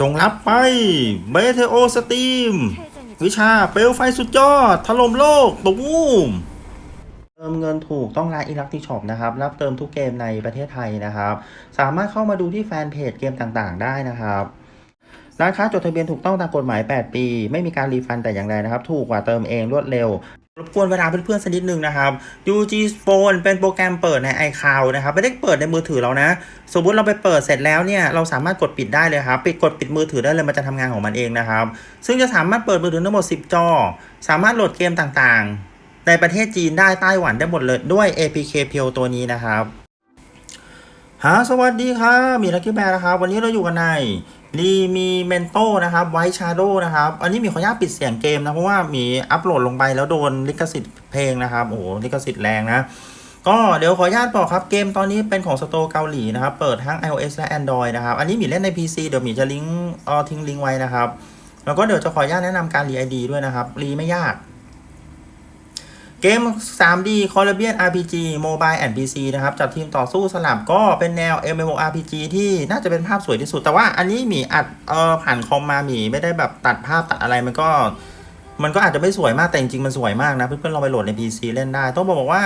จงรับไปเบเทโอสตรีม วิชาเปลวไฟสุดยอด ถล่มโลกตุ้มเติมเงินถูกต้องร้านอิลักติช็อปนะครับ รับเติมทุกเกมในประเทศไทยนะครับ สามารถเข้ามาดูที่แฟนเพจเกมต่างๆ ได้นะครับร้านค้าจดทะเบียนถูกต้องตามกฎหมาย 8 ปี ไม่มีการรีฟันแต่อย่างใดนะครับ ถูกกว่าเติมเองรวดเร็ว รบกวนเวลาเพื่อนๆสักนิดนึงนะครับ UG Phone เป็นโปรแกรมเปิดใน iCloud นะครับ ไม่ได้เปิดในมือถือเรานะ สมมติเราไปเปิดเสร็จแล้วเนี่ย เราสามารถกดปิดได้เลยครับ ปิดกดปิดมือถือได้เลย มันจะทำงานของมันเองนะครับ ซึ่งจะสามารถเปิดมือถือทั้งหมด 10 จอ สามารถโหลดเกมต่างๆ ในประเทศจีนได้ไต้หวันได้หมดเลยด้วย APK เพียวตัวนี้นะครับ ฮะสวัสดีครับมีลักกี้แบร์นะครับ วันนี้เราอยู่กันในรีมีเมนโตนะครับไวท์ชาโดนะครับ อันนี้มีขออนุญาตปิดเสียงเกมนะ เพราะว่ามีอัปโหลดลงไปแล้วโดนลิขสิทธิ์เพลงนะครับ โอ้โห ลิขสิทธิ์แรงนะ ก็เดี๋ยวขออนุญาตบอกครับ เกมตอนนี้เป็นของสโตร์เกาหลีนะครับ เปิดทั้ง iOS และ Android นะครับ อันนี้มีเล่นใน PC เดี๋ยวมีจะลิงก์เออทิ้งลิงก์ไว้นะครับ แล้วก็เดี๋ยวจะขออนุญาตแนะนำการรีไอดีด้วยนะครับรีไม่ยาก เกม 3D c o l l a b i a n RPG Mobile and PC นะครับจับทีมต่อสู้สลับก็เป็นแนว MMORPG ที่น่าจะเป็นภาพสวยที่สุด แต่ว่าอันนี้หมีอัดเออผ่านคอมมาหมีไม่ได้แบบตัดภาพตัดอะไรมันก็ มันก็อาจจะไม่สวยมากแต่จริงๆมันสวยมากนะ เพื่อนๆลองไปโหลดใน PC เล่นได้ ต้องบอกว่า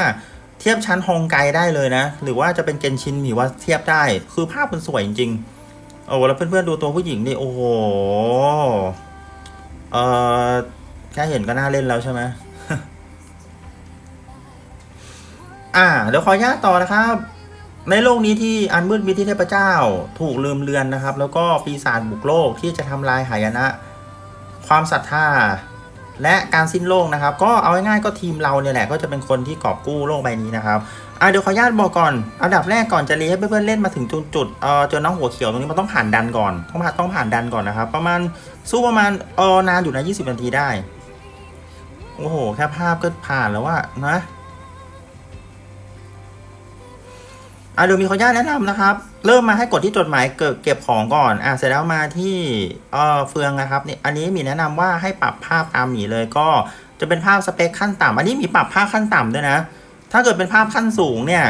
เทียบชั้นฮองไกได้เลยนะ หรือว่าจะเป็นเกนชินหมีว่าเทียบได้ คือภาพมันสวยจริงๆโอ้แล้วเพื่อนๆดูตัวผู้หญิงนี่โอ้โหเออแค่เห็นก็น่าเล่นแล้วใช่ไหม อ่าเดี๋ยวขออนุญาตต่อนะครับ ในโลกนี้ที่อันมืดมิดที่เทพเจ้า ถูกลืมเลือนนะครับ แล้วก็ปีศาจบุกโลกที่จะทำลายหายนะ ความศรัทธาและการสิ้นโลกนะครับ ก็เอาง่ายๆก็ทีมเราเนี่ยแหละก็จะเป็นคนที่กอบกู้โลกใบนี้นะครับอ่าเดี๋ยวขออนุญาตบอกก่อนอันดับแรกก่อนจะรีให้เพื่อนๆเล่นมาถึงจุดจุดเอ่อจอน้องหัวเขียวตรงนี้มันต้องผ่านดันก่อนต้องผ่านต้องผ่านดันก่อนนะครับ ประมาณสู้ประมาณเออนานอยู่นะ20นาทีได้ โอ้โหแค่ภาพก็ผ่านแล้วว่านะ อะเดี๋ยวมีขออนุญาตแนะนำนะครับ เริ่มมาให้กดที่จดหมายเกิดเก็บของก่อนอะเสร็จแล้วมาที่เอ่อเฟืองนะครับนี่อันนี้มีแนะนำว่าให้ปรับภาพตามหมีเลยก็จะเป็นภาพสเปคขั้นต่ำอันนี้มีปรับภาพขั้นต่ำด้วยนะ ถ้าเกิดเป็นภาพขั้นสูงเนี่ย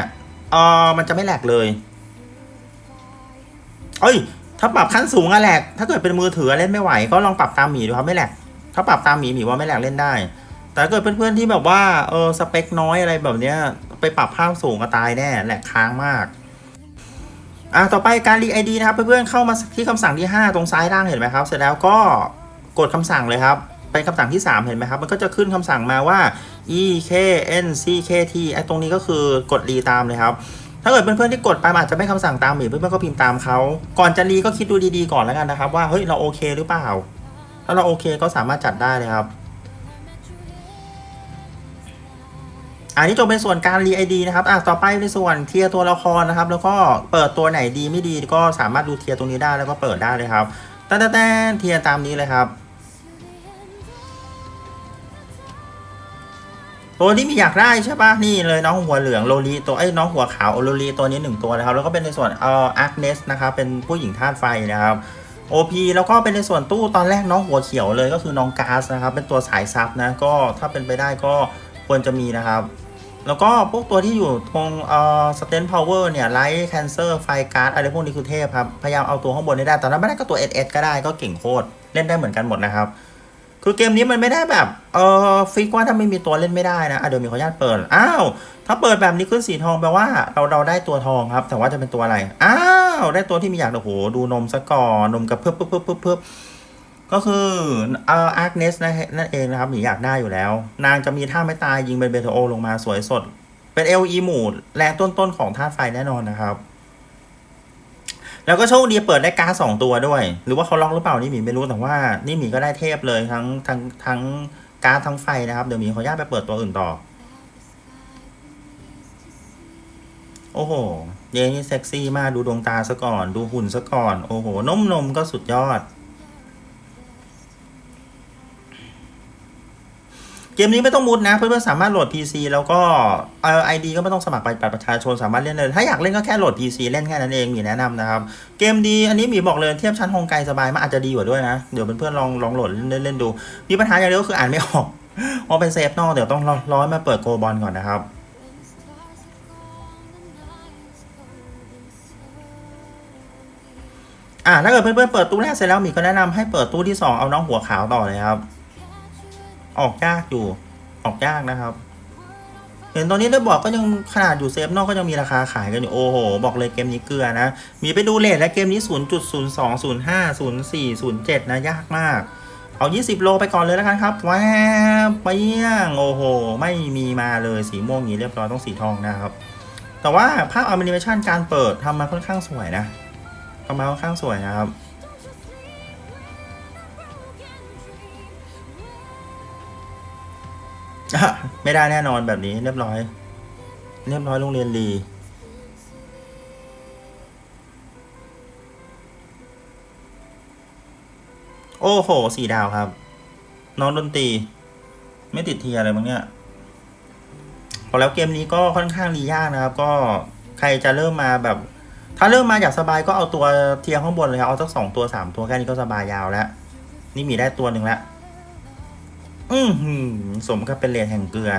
เออมันจะไม่แหลกเลยเอ้ย ถ้าปรับขั้นสูงอะแหลกถ้าเกิดเป็นมือถือเล่นไม่ไหว ก็ลองปรับตามหมีดูครับไม่แหลกถ้าปรับตามหมีหมีว่าไม่แหลกเล่นได้ แต่ถ้าเกิดเพื่อนๆที่แบบว่าเออสเปคน้อยอะไรแบบเนี้ย ไปปรับภาพสูงก็ตายแน่แหลกค้างมากอะต่อไปการรีไอดีนะครับเพื่อนๆเข้ามาที่คำสั่งที่ 5 ตรงซ้ายล่างเห็นไหมครับ เสร็จแล้วก็กดคำสั่งเลยครับเป็นคำสั่งที่ 3 เห็นไหมครับ มันก็จะขึ้นคำสั่งมาว่า e k n c k t ไอ้ตรงนี้ก็คือกดรีตามเลยครับ ถ้าเกิดเพื่อนๆที่กดไปอาจจะไม่คำสั่งตามหรือเพื่อนๆก็พิมพ์ตามเขา ก่อนจะรีก็คิดดูดีๆก่อนแล้วกันนะครับ ว่าเฮ้ยเราโอเคหรือเปล่า ถ้าเราโอเคก็สามารถจัดได้เลยครับ อันนี้จบเป็นส่วนการรีไอดีนะครับอะต่อไปในส่วนเทียร์ตัวละครนะครับ แล้วก็เปิดตัวไหนดีไม่ดีก็สามารถดูเทียร์ตรงนี้ได้แล้วก็เปิดได้เลยครับแต่แต่เทียร์ตามนี้เลยครับตัวที่มีอยากได้ใช่ปะนี่เลยน้องหัวเหลืองโลลีตัวไอ้น้องหัวขาวโลลีตัวนี้หนึ่งตัวนะครับ แล้วก็เป็นในส่วนเอ่ออาร์คเนสนะครับเป็นผู้หญิงธาตุไฟนะครับ OP แล้วก็เป็นในส่วนตู้ตอนแรกน้องหัวเขียวเลยก็คือน้องกาสนะครับ เป็นตัวสายซับนะก็ถ้าเป็นไปได้ก็ควรจะมีนะครับ แล้วก็พวกตัวที่อยู่ตรงเอ่อสเตนพาวเวอร์เนี่ยไลท์แคนเซอร์ไฟการ์ดอะไรพวกนี้คือเทพครับ พยายามเอาตัวข้างบนให้ได้แต่ถ้าไม่ได้ก็ตัว SS ก็ได้ก็เก่งโคตร เล่นได้เหมือนกันหมดนะครับ คือเกมนี้มันไม่ได้แบบเออฟิกว่าถ้าไม่มีตัวเล่นไม่ได้นะอะเดี๋ยวมีขออนุญาตเปิด อ้าว ถ้าเปิดแบบนี้ขึ้นสีทองแปลว่าเราเราได้ตัวทองครับ แต่ว่าจะเป็นตัวอะไร อ้าว ได้ตัวที่มีอยากโอ้โหดูนมซะก่อนนมกับเพิ่มเพิ่มเพิ่มเพิ่มเพิ่ม ก็คือเอ่ออาร์คเนสนั่นเองนะครับหมีอยากได้อยู่แล้ว นางจะมีท่าไม่ตายยิงเป็นเบโทโอลงมาสวยสด เป็น LE หมู่แรงต้นๆของธาตุไฟแน่นอนนะครับ แล้วก็โชคดีเปิดได้การ์ดสองตัวด้วย หรือว่าเขาล็อกหรือเปล่านี่หมีไม่รู้แต่ว่า นี่หมีก็ได้เทพเลยทั้งทั้งทั้งการ์ดทั้งไฟนะครับเดี๋ยวหมีขออนุญาตไปเปิดตัวอื่นต่อ โอ้โหเยนี่เซ็กซี่มากดูดวงตาซะก่อน ดูหุ่นซะก่อน โอ้โหนมนมก็สุดยอด เกมนี้ไม่ต้องมุดนะ เพื่อนๆสามารถโหลด PC แล้วก็เอ่อไอดีก็ไม่ต้องสมัครไปบัตรประชาชนสามารถเล่นเลย ถ้าอยากเล่นก็แค่โหลด PC เล่นแค่นั้นเองมีแนะนำนะครับ เกมดีอันนี้มีบอกเลยเทียบชั้นฮงไกสบายมากอาจจะดีกว่าด้วยนะ เดี๋ยวเพื่อนๆลองลองโหลดเล่นเล่นดู มีปัญหาอย่างเดียวก็คืออ่านไม่ออกเพราะเป็นเซฟนอกเดี๋ยวต้องรอรอมาเปิดโกบอลก่อนนะครับอ่าถ้าเกิดเพื่อนๆเปิดตู้แรกเสร็จแล้วมีก็แนะนำให้เปิดตู้ที่สองเอาน้องหัวขาวต่อเลยครับ ออกยากอยู่ ออกยากนะครับเห็นตอนนี้ได้บอกก็ยังขนาดอยู่เซฟนอกก็ยังมีราคาขายกันอยู่โอ้โห บอกเลยเกมนี้เกลือนะ มีไปดูเลทและเกมนี้ 0.02 05 04 07 นะ ยากมาก เอา 20 โลไปก่อนเลยแล้วกันครับแวบไปเยี่ยงโอ้โห ไม่มีมาเลยสีม่วงอย่างนี้เรียบร้อยต้องสีทองนะครับ แต่ว่าภาพแอนิเมชันการเปิดทำมาค่อนข้างสวยนะทำมาค่อนข้างสวยนะครับ ไม่ได้แน่นอนแบบนี้เรียบร้อย เรียบร้อยโรงเรียนดีโอ้โหสี่ดาวครับ น้องดนตรี ไม่ติดเทียอะไรมั้งเนี่ยพอแล้วเกมนี้ก็ค่อนข้างรียากนะครับ ก็ใครจะเริ่มมาแบบ ถ้าเริ่มมาอยากสบายก็เอาตัวเทียข้างบนเลยครับ เอาสักสองตัวสามตัวแค่นี้ก็สบายยาวแล้ว นี่มีได้ตัวหนึ่งแล้ว อืสมกับเป็นเหรียญแห่งเกลือ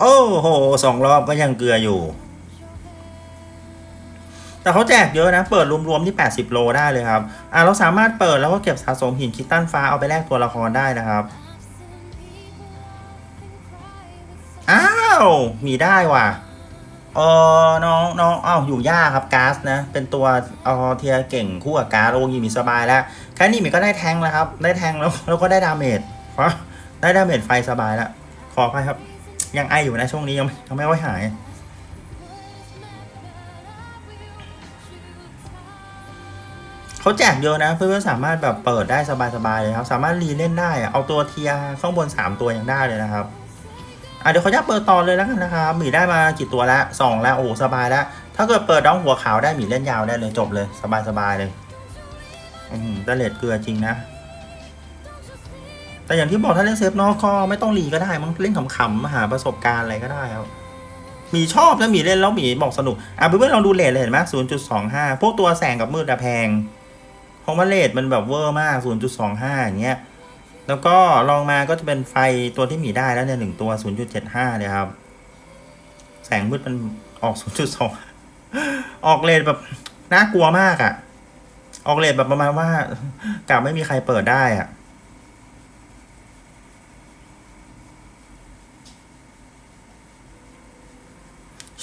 โอ้โหสองรอบก็ยังเกลืออยู่ แต่เขาแจกเยอะนะ เปิดรวมๆที่ 80 โลได้เลยครับ อ่าเราสามารถเปิดแล้วก็เก็บสะสมหินคิตตันฟ้าเอาไปแลกตัวละครได้นะครับ อ้าว มีได้ว่ะ เออน้องน้องอ้าวอยู่ยากครับก๊าซนะ เป็นตัวเออเทียเก่งคู่กับก๊าซโอ้ยมีสบายแล้วแค่นี้มีก็ได้แทงแล้วครับ ได้แทงแล้วแล้วก็ได้ดาเมจได้ดาเมจไฟสบายแล้วขออภัยครับ ยังไออยู่นะช่วงนี้ยังยังไม่ค่อยหายเขาแจกเยอะนะ เพื่อนๆสามารถแบบเปิดได้สบายๆเลยครับ สามารถรีเล่นได้เอาตัวเทียข้างบน 3 ตัวยังได้เลยนะครับ อะเดี๋ยวเขาจะเปิดต่อเลยแล้วกันนะครับหมีได้มากี่ตัวละสองแล้วโอ้สบายแล้วถ้าเกิดเปิดน้องหัวขาวได้หมีเล่นยาวได้เลยจบเลยสบายๆเลยอืมแต่เลดเกลือจริงนะ แต่อย่างที่บอกถ้าเล่นเซฟนอกก็ไม่ต้องรีก็ได้มั้งเล่นขำๆมหาประสบการณ์อะไรก็ได้ครับมีชอบนะมีเล่นแล้วมีบอกสนุกอะเพื่อนๆลองดูเลทเลยเห็นไหมศูนย์จุดสองห้าพวกตัวแสงกับมืดอะแพงเพราะว่าเลทมันแบบเวอร์มากศูนย์จุดสองห้าอย่างเงี้ย แล้วก็ลองมาก็จะเป็นไฟตัวที่มีได้แล้วเนี่ยหนึ่งตัวศูนย์จุดเจ็ดห้าเนี่ยครับ แสงมืดมันออกศูนย์จุดสองออกเลทแบบน่ากลัวมากอะ่ะ ออกเลทแบบประมาณว่ากะไม่มีใครเปิดได้อะ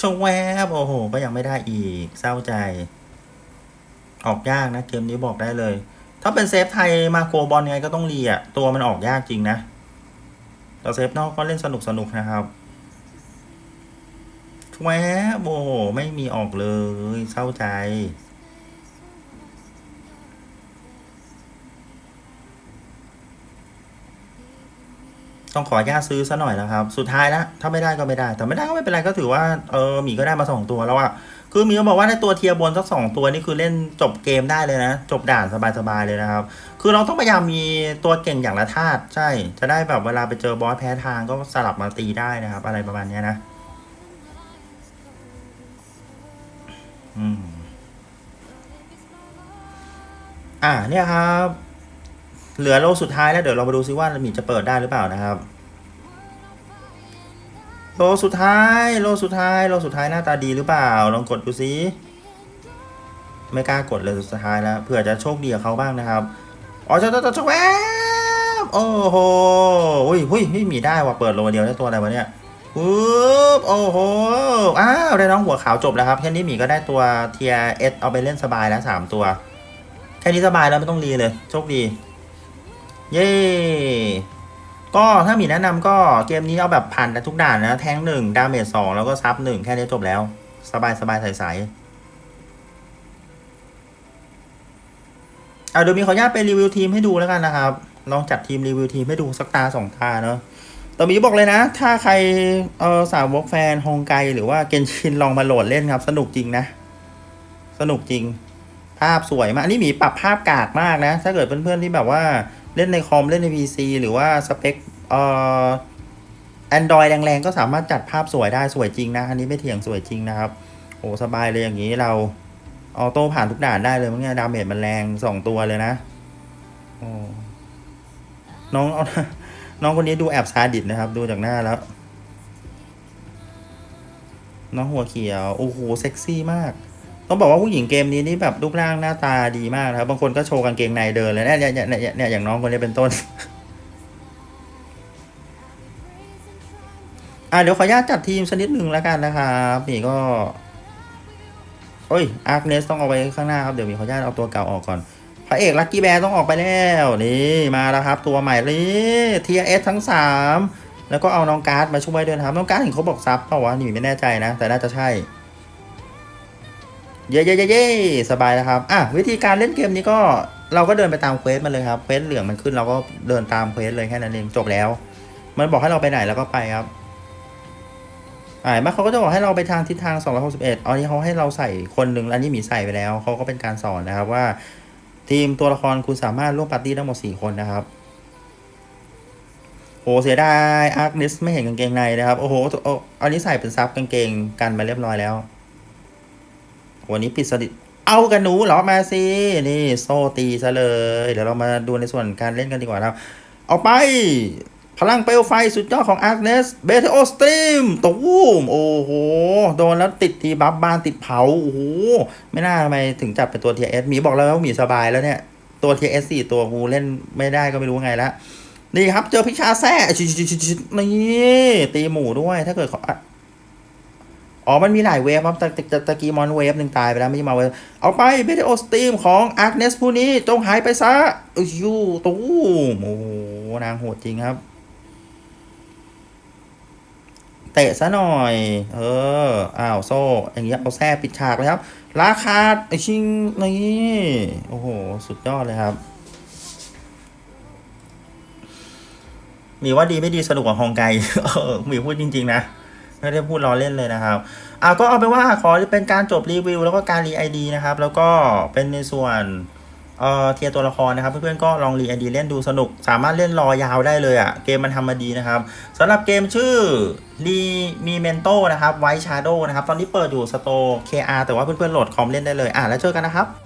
ชงแวบโอ้โห ก็ยังไม่ได้อีกเศร้าใจ ออกยากนะ เกมนี้บอกได้เลย ถ้าเป็นเซฟไทยมาโกบอลไงก็ต้องรีอะ ตัวมันออกยากจริงนะแต่เซฟนอกก็เล่นสนุกสนุกนะครับแวโอ้โหไม่มีออกเลยเศร้าใจ ต้องขอญาตซื้อซะหน่อยแล้วครับ สุดท้ายแล้วถ้าไม่ได้ก็ไม่ได้ แต่ไม่ได้ก็ไม่เป็นไรก็ถือว่าเออหมีก็ได้มาสองตัวแล้วอะ คือมีบอกว่าในตัวเทียบนสักสองตัวนี่คือเล่นจบเกมได้เลยนะ จบด่านสบายๆเลยนะครับ คือเราต้องพยายามมีตัวเก่งอย่างละธาตุใช่ จะได้แบบเวลาไปเจอบอสแพ้ทางก็สลับมาตีได้นะครับ อะไรประมาณนี้นะ อืม อ่าเนี่ยครับ เหลือโลสุดท้ายแล้วเดี๋ยวเรามาดูซิว่าหมีจะเปิดได้หรือเปล่านะครับ โลสุดท้าย โลสุดท้าย โลสุดท้ายหน้าตาดีหรือเปล่า ลองกดดูซิ ไม่กล้ากดเลยสุดท้ายแล้วเผื่อจะโชคดีกับเขาบ้างนะครับ อ๋อจะจะจะแวบโอ้โหอุ้ยหุ้ยหุ้ยมีได้ว่ะเปิดโลเดียวได้ตัวอะไรวะเนี่ยปุ๊บโอ้โห อ้าวได้น้องหัวขาวจบแล้วครับแค่นี้หมีก็ได้ตัวเทียเอสเอาไปเล่นสบายแล้วสามตัว แค่นี้สบายแล้วไม่ต้องรีเลย โชคดี เย้ ก็ถ้ามีแนะนำก็เกมนี้เอาแบบผ่านทุกด่านนะ แทงหนึ่งดาเมจสองแล้วก็ซับหนึ่งแค่นี้จบแล้ว สบายสบายใสๆเอาเดี๋ยวมีขออนุญาตไปรีวิวทีมให้ดูแล้วกันนะครับ ลองจัดทีมรีวิวทีมให้ดูสักตาสองตาเนาะแต่มีบอกเลยนะ ถ้าใครเออสาวกแฟนฮงไกหรือว่าเกนชินลองมาโหลดเล่นครับ สนุกจริงนะ สนุกจริง ภาพสวยมาก อันนี้หมีปรับภาพกากมากนะ ถ้าเกิดเพื่อนๆที่แบบว่า เล่นในคอมเล่นใน PC หรือว่าสเปคเอ่อ Android แรงๆ ก็สามารถจัดภาพสวยได้สวยจริงนะ อันนี้ไม่เถียงสวยจริงนะครับ โอ้สบายเลยอย่างนี้เราออโต้ผ่านทุกด่านได้เลยมั้งเนี่ยดาเมจมันแรงสองตัวเลยนะโอ้น้องน้องคนนี้ดูแอบซาดิสนะครับ ดูจากหน้าแล้ว น้องหัวเขียว โอ้โห เซ็กซี่มาก ต้องบอกว่าผู้หญิงเกมนี้นี่แบบรูปร่างหน้าตาดีมากนะครับบางคนก็โชว์กางเกงในเดินเลยเนี่ยเนี่ยเนี่ยเนี่ยเนี่ยอย่างน้องคนนี้เป็นต้นอะเดี๋ยวขออนุญาตจัดทีมสักนิดหนึ่งแล้วกันนะครับนี่ก็โอ้ยอาร์คเนสต้องเอาไว้ข้างหน้าครับเดี๋ยวมีขออนุญาตเอาตัวเก่าออกก่อนพระเอกลักกี้แบร์ต้องออกไปแล้วนี่มาแล้วครับ ตัวใหม่เลยทีเอสทั้งสามแล้วก็เอาน้องการ์ดมาช่วยด้วยนครับน้องการ์ดเห็นเขาบอกซับเปล่าวะนี่ไม่แน่ใจนะ แต่น่าจะใช่ เย้เย้เย้เย้สบายแล้วครับ อะวิธีการเล่นเกมนี้ก็เราก็เดินไปตามเควสมันเลยครับ เควสเหลืองมันขึ้นเราก็เดินตามเควสเลยแค่นั้นเองจบแล้ว มันบอกให้เราไปไหนแล้วก็ไปครับอ่ามาเขาก็จะบอกให้เราไปทางทิศทาง 261อันนี้เขาให้เราใส่คนหนึ่งอันนี้หมีใส่ไปแล้ว เขาก็เป็นการสอนนะครับว่า ทีมตัวละครคุณสามารถร่วมปาร์ตี้ได้หมด 4 คนนะครับโหเสียดายอาร์คนิสไม่เห็นกางเกงในนะครับ โอ้โหอันนี้ใส่เป็นซับกางเกงกันมาเรียบร้อยแล้ว วันนี้ปิดสนิทเอากันหนูเหรอมาสินี่โซตีซะเลย เดี๋ยวเรามาดูในส่วนการเล่นกันดีกว่าครับ เอาไป พลังเปลวไฟสุดยอดของอาร์ n เนสเบเทโอสตรีมตูมโอ้โห โดนแล้วติดทีบัฟบ้านติดเผา โอ้โห ไม่น่าทำไมถึงจับเป็นตัว TS หมีบอกแล้วว่ามีสบายแล้วเนี่ย ตัว TS สี่ตัวกูเล่นไม่ได้ก็ไม่รู้ไงละนี่ครับเจอพิชาแซ่ชิชิชิชินี่ตีหมูด้วย ถ้าเกิดเขา อ๋อ มันมีหลายเวฟครับตะตะตะกี้มอนเวฟหนึ่งตายไปแล้วไม่ใช่มาเวฟเอาไปเบเทโอสตรีมของอาร์ n เนสผู้นี้จงหายไปซะอยูตูมโอ้โหนางโหดจริงครับ เตะซะหน่อย เออ อ้าวโซ่ อย่างเงี้ยเอาแซ่ปิดฉากเลยครับ ราคาไอชิงนี่โอ้โห สุดยอดเลยครับ มีว่าดีไม่ดีสนุกกว่าฮองไกเออมีพูดจริง ๆ นะ ไม่ได้พูดล้อเล่นเลยนะครับอ่าก็เอาเป็นว่าขอเป็นการจบรีวิว แล้วก็การรีไอดีนะครับ แล้วก็เป็นในส่วนเอ่อเทียตัวละครนะครับ เพื่อนๆก็ลองรีไอดีเล่นดูสนุก สามารถเล่นรอยาวได้เลยอะ่ะ เกมมันทำมาดีนะครับสำหรับเกมชื่อรีมีเมนโตนะครับไวชาร์โดนะครับ ตอนนี้เปิดอยู่สโตร์ KR แต่ว่าเพื่อนๆโหลดคอมเล่นได้เลย อะแล้วเจอกันนะครับ